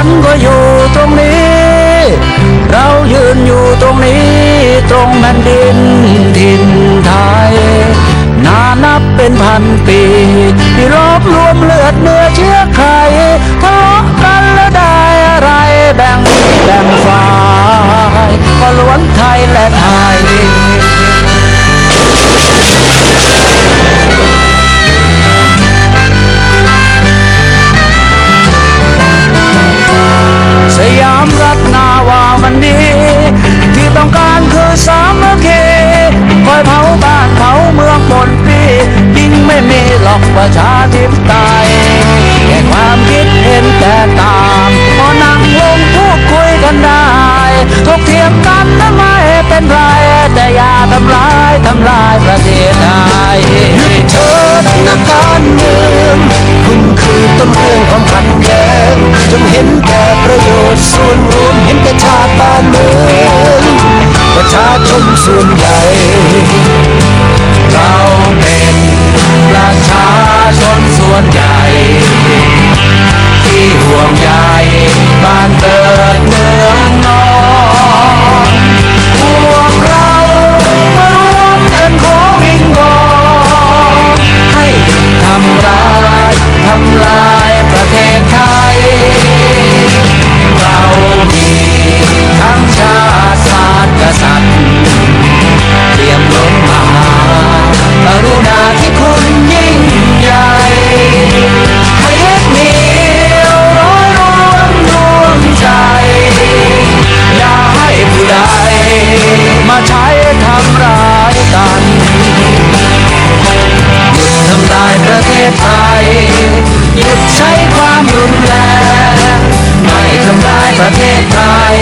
ันก็อยู่ตรงนี้ เรายืนอยู่ตรงนี้ ตรงแผ่นดินถิ่นไทย นานับเป็นพันปีที่รอบรวมเลือดเนื้อเชื้อใครทะเลาะกันแล้วได้อะไรแบ่งแบ่งฝ่ายก็ล้วนไทยและไทย สามัคคีคอยเผาบ้านเผาเมืองบนปียิ่งไม่มีหรอกประชาธิปไตยแค่ความคิดเห็นแตกต่างพอนั่งลงพูดคุยกันได้ถกเถียงกันนะไม่เป็นไร แต่อย่าทำลายทำลายประเทศไทยหยุดเถิดนักการเมืองคุณคือต้นเรื่องของขัดแย้งจงเห็นแก่ประโยชน์ส่วนรวม เห็ high